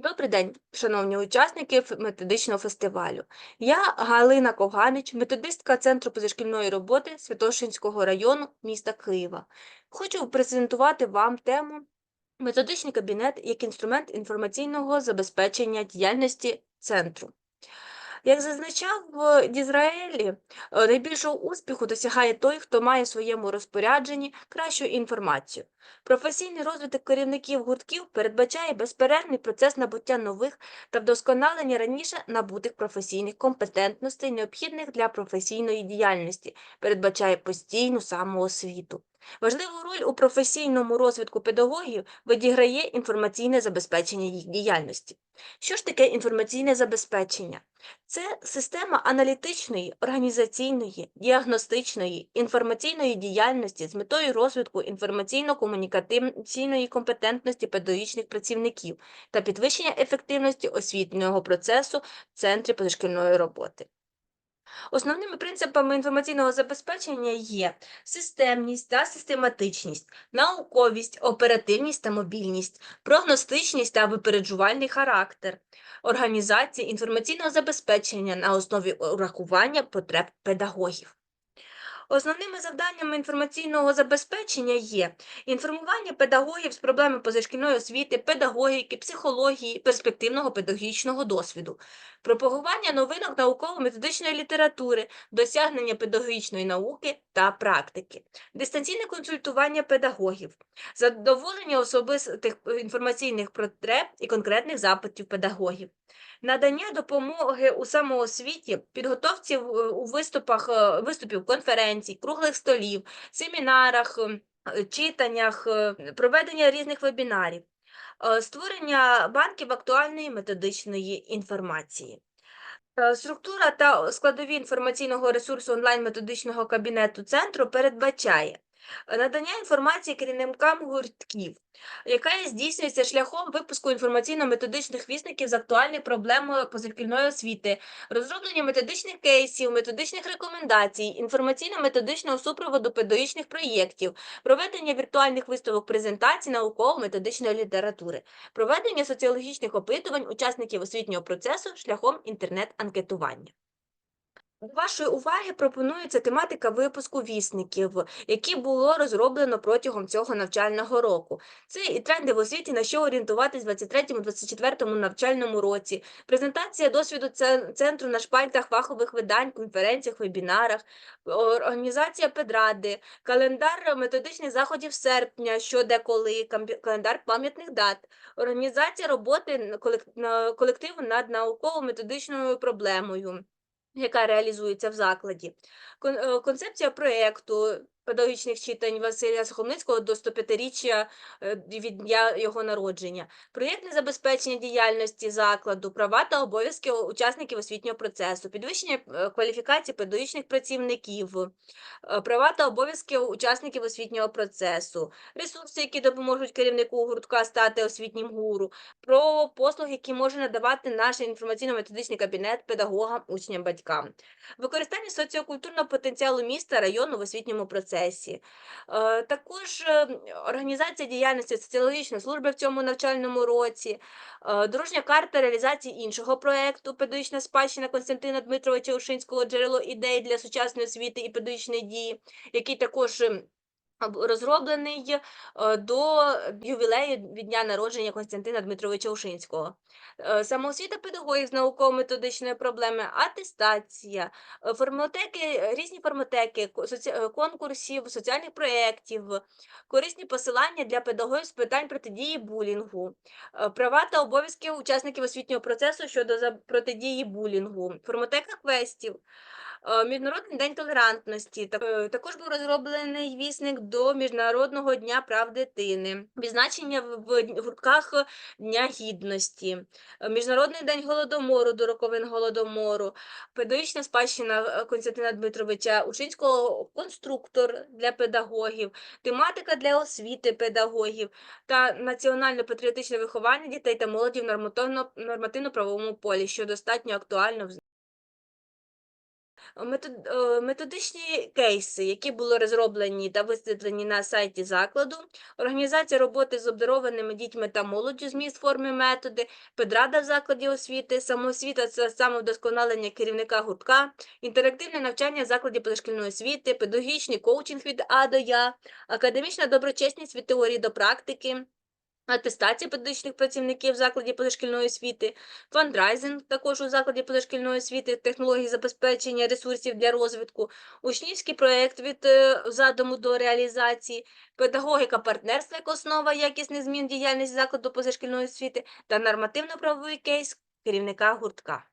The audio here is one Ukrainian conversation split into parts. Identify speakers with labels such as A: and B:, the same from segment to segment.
A: Добрий день, шановні учасники методичного фестивалю. Я Галина Коганич, методистка Центру позашкільної роботи Святошинського району міста Києва. Хочу презентувати вам тему Методичний кабінет як інструмент інформаційного забезпечення діяльності центру. Як зазначав в Дізраелі, е, найбільшого успіху досягає той, хто має в своєму розпорядженні кращу інформацію. Професійний розвиток керівників гуртків передбачає безперервний процес набуття нових та вдосконалення раніше набутих професійних компетентностей, необхідних для професійної діяльності, передбачає постійну самоосвіту. Важливу роль у професійному розвитку педагогів відіграє інформаційне забезпечення їх діяльності. Що ж таке інформаційне забезпечення? Це система аналітичної, організаційної, діагностичної, інформаційної діяльності з метою розвитку інформаційно-комунікаційної компетентності педагогічних працівників та підвищення ефективності освітнього процесу в центрі позашкільної роботи. Основними принципами інформаційного забезпечення є системність та систематичність, науковість, оперативність та мобільність, прогностичність та випереджувальний характер, організація інформаційного забезпечення на основі урахування потреб педагогів. Основними завданнями інформаційного забезпечення є інформування педагогів з проблеми позашкільної освіти, педагогіки, психології, перспективного педагогічного досвіду, пропагування новинок науково-методичної літератури, досягнення педагогічної науки та практики, дистанційне консультування педагогів, задоволення особистих інформаційних потреб і конкретних запитів педагогів. Надання допомоги у самоосвіті, підготовці у виступах е, виступів конференцій, круглих столів, семінарах, ем, е, читаннях, е, проведення різних вебінарів, е, створення банків актуальної методичної інформації. Структура та складові інформаційного ресурсу онлайн-методичного кабінету центру передбачає надання інформації керівникам гуртків, яка здійснюється шляхом випуску інформаційно-методичних вісників з актуальною проблемою позашкільної освіти, розроблення методичних кейсів, методичних рекомендацій, інформаційно-методичного супроводу педагогічних проєктів, проведення віртуальних виставок презентацій науково-методичної літератури, проведення соціологічних опитувань учасників освітнього процесу шляхом інтернет-анкетування. До вашої уваги пропонується тематика випуску вісників, які було розроблено протягом цього навчального року. Це і тренди в освіті, на що орієнтуватись в 23-24 навчальному році, презентація досвіду центру на шпальтах фахових видань, конференціях, вебінарах, організація педради, календар методичних заходів серпня, що де коли, камбі- календар пам'ятних дат, організація роботи колективу над науково-методичною проблемою яка реалізується в закладі. Е, Концепція проєкту педагогічних читань Василя Сухомницького до 105-річчя е, від дня його народження, проєктне забезпечення діяльності закладу, права та обов'язки учасників освітнього процесу, підвищення е, кваліфікації педагогічних працівників, е, права та обов'язки учасників освітнього процесу, ресурси, які допоможуть керівнику гуртка стати освітнім гуру, про послуги, які може надавати наш інформаційно-методичний кабінет педагогам, учням, батькам, використання соціокультурного потенціалу міста, району в освітньому процесі. Е, Також е, організація діяльності соціологічної служби в цьому навчальному році, е, дорожня карта реалізації іншого проєкту Педагогічна спадщина Константина Дмитровича Ушинського джерело ідей для сучасної освіти і педагогічної дії, який також розроблений е, до ювілею від дня народження Константина Дмитровича Ушинського. Е, Самоосвіта педагогів з науково-методичної проблеми, атестація, е, форматеки, різні е, конкурсів, соціальних проєктів, корисні посилання для педагогів з питань протидії булінгу, права та обов'язки учасників освітнього процесу щодо протидії булінгу, форматека квестів. Е, Міжнародний день толерантності. Е, Також був розроблений вісник до Міжнародного дня прав дитини, відзначення в гуртках Дня гідності, е, Міжнародний день голодомору до роковин голодомору, педагогічна спадщина Константина Дмитровича. Учинського, конструктор для педагогів, тематика для освіти педагогів та національно-патріотичне виховання дітей та молоді в нормативно- нормативно-правовому полі, що достатньо актуально в Методичні кейси, які були розроблені та висвітлені на сайті закладу, організація роботи з обдарованими дітьми та молоддю, зміст форми методи, педрада в закладі освіти, самоосвіта це самовдосконалення керівника гуртка, інтерактивне навчання в закладі позашкільної освіти, педагогічний коучинг від А до Я, академічна доброчесність від теорії до практики. Атестація педагогічних працівників в закладі позашкільної освіти, фандрайзинг також у закладі позашкільної освіти, технології забезпечення ресурсів для розвитку, учнівський проєкт від е, задуму до реалізації, педагогіка партнерства як основа якісних змін діяльності закладу позашкільної освіти та нормативно-правовий кейс керівника гуртка.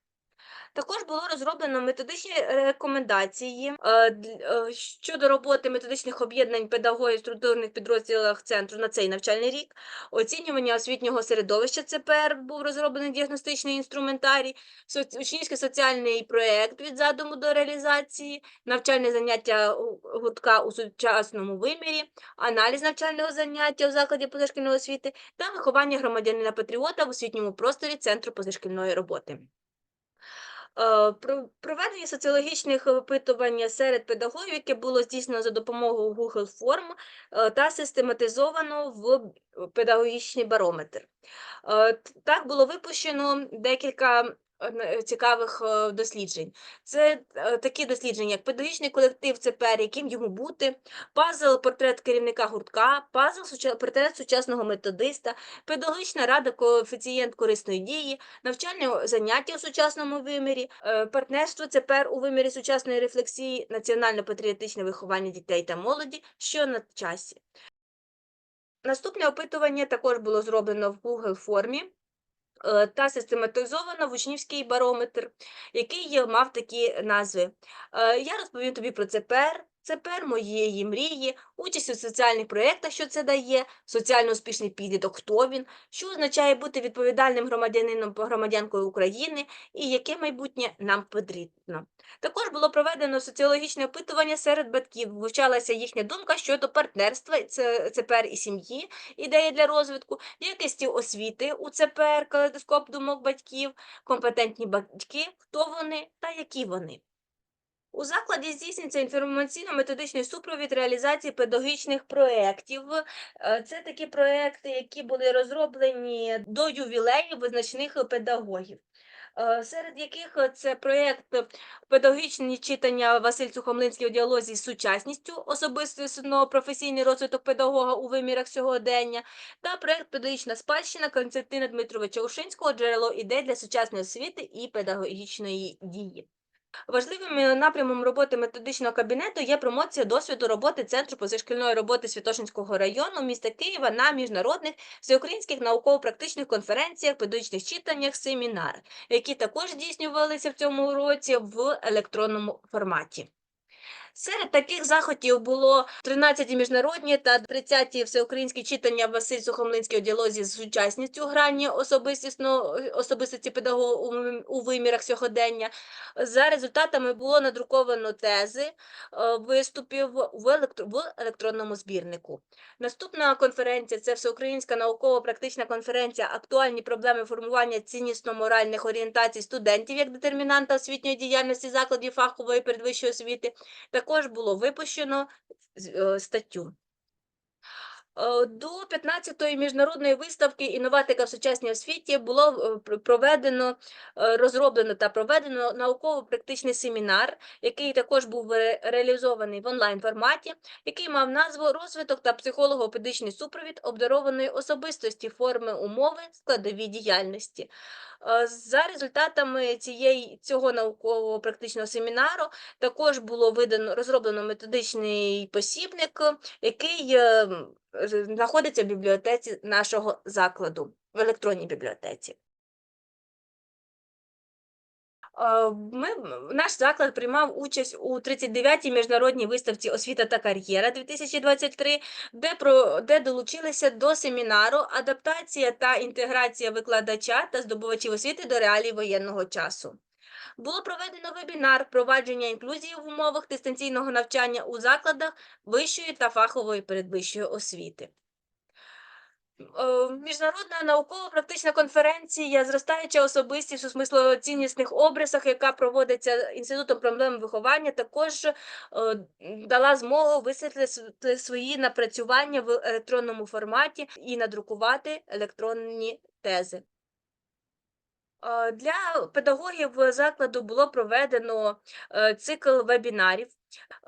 A: Також було розроблено методичні рекомендації е, е, щодо роботи методичних об'єднань педагогів структурних підрозділах центру на цей навчальний рік, оцінювання освітнього середовища ЦПР був розроблений діагностичний інструментарій, учнівський соціальний проєкт від задуму до реалізації, навчальне заняття гуртка у сучасному вимірі, аналіз навчального заняття у закладі позашкільної освіти та виховання громадянина патріота в освітньому просторі Центру позашкільної роботи. Е, про- Проведення соціологічних опитувань серед педагогів, яке було здійснено за допомогою Google форм е, та систематизовано в педагогічний барометр. Е, Так було випущено декілька цікавих е, досліджень. Це е, такі дослідження, як педагогічний колектив ЦПР, яким йому бути, пазл портрет керівника гуртка, пазл портрет сучасного методиста, педагогічна рада, коефіцієнт корисної дії, навчальне заняття у сучасному вимірі, е, партнерство ЦПР у вимірі сучасної рефлексії, національно-патріотичне виховання дітей та молоді, що на часі. Наступне опитування також було зроблено в Google формі е, та систематизовано в учнівський барометр, який мав такі назви. Е, Я розповім тобі про ЦПР, ЦПР моєї мрії, участь у соціальних проєктах, що це дає, соціально успішний підліток, хто він, що означає бути відповідальним громадянином громадянкою України і яке майбутнє нам потрібно. Також було проведено соціологічне опитування серед батьків. Вивчалася їхня думка щодо партнерства ЦПР і сім'ї, ідеї для розвитку, якості освіти у ЦПР, калейдоскоп думок батьків, компетентні батьки, хто вони та які вони. У закладі здійснюється інформаційно-методичний супровід реалізації педагогічних проєктів. Е, Це такі проєкти, які були розроблені до ювілеїв визначних педагогів. Е, Серед яких це проєкт педагогічні читання Василь Сухомлинський у діалозі з сучасністю, особистісно професійний розвиток педагога у вимірах сьогодення, та проєкт Педагогічна спадщина Константина Дмитровича Ушинського джерело ідей для сучасної освіти і педагогічної дії. Важливим е, напрямом роботи методичного кабінету є промоція досвіду роботи Центру позашкільної роботи Святошинського району міста Києва на міжнародних всеукраїнських науково-практичних конференціях, педагогічних читаннях, семінарах, які також здійснювалися в цьому році в електронному форматі. Серед таких заходів було 13 міжнародні та 30 всеукраїнські читання Василь Сухомлинський у діалозі з сучасністю грані особистісно особистості педагога у, вимірах сьогодення. За результатами було надруковано тези е, виступів в, електро, в електронному збірнику. Наступна конференція це всеукраїнська науково-практична конференція Актуальні проблеми формування ціннісно-моральних орієнтацій студентів як детермінанта освітньої діяльності закладів фахової передвищої освіти. Також було випущено е, статтю. Е, До 15-ї міжнародної виставки інноватика в сучасній освіті було е, проведено, е, розроблено та проведено науково-практичний семінар, який також був реалізований в онлайн форматі, який мав назву Розвиток та психолого-педагогічний супровід обдарованої особистості форми умови складові діяльності. За результатами цієї цього науково-практичного семінару також було видано розроблено методичний посібник, який знаходиться в бібліотеці нашого закладу, в електронній бібліотеці. Е, Ми, наш заклад приймав участь у 39-й міжнародній виставці Освіта та кар'єра 2023, де, де долучилися до семінару Адаптація та інтеграція викладача та здобувачів освіти до реалій воєнного часу. Було проведено вебінар впровадження інклюзії в умовах дистанційного навчання у закладах вищої та фахової передвищої освіти. Е, Міжнародна науково-практична конференція зростаюча особистість у смислоціннісних образах, яка проводиться інститутом проблем виховання, також е, дала змогу висвітлити свої напрацювання в електронному форматі і надрукувати електронні тези. Е, Для педагогів закладу було проведено е, цикл вебінарів.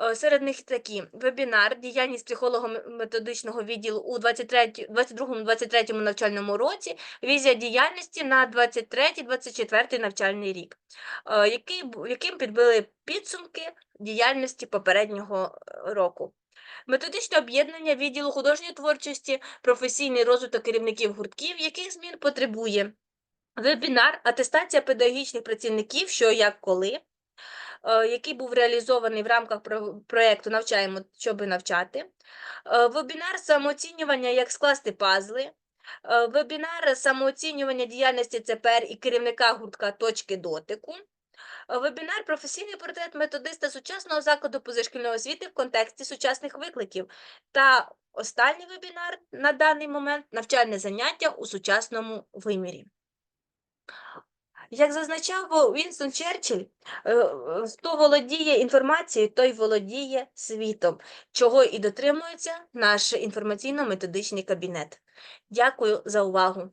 A: Е, Серед них такі вебінар діяльність психолого-методичного відділу у 22-23 навчальному році, візія діяльності на 23-24 навчальний рік, який, яким підбили підсумки діяльності попереднього року. Методичне об'єднання відділу художньої творчості, професійний розвиток керівників гуртків, яких змін потребує. Вебінар атестація педагогічних працівників, що як коли, е, який був реалізований в рамках про- проєкту Навчаємо, щоби навчати. Е, Вебінар самооцінювання, як скласти пазли. Е, Вебінар самооцінювання діяльності ЦПР і керівника гуртка точки дотику. Вебінар професійний портрет методиста сучасного закладу позашкільної освіти в контексті сучасних викликів. Та останній вебінар на даний момент навчальне заняття у сучасному вимірі. Як зазначав Вінстон Черчилль, е, е, хто володіє інформацією, той володіє світом, чого і дотримується наш інформаційно-методичний кабінет. Дякую за увагу.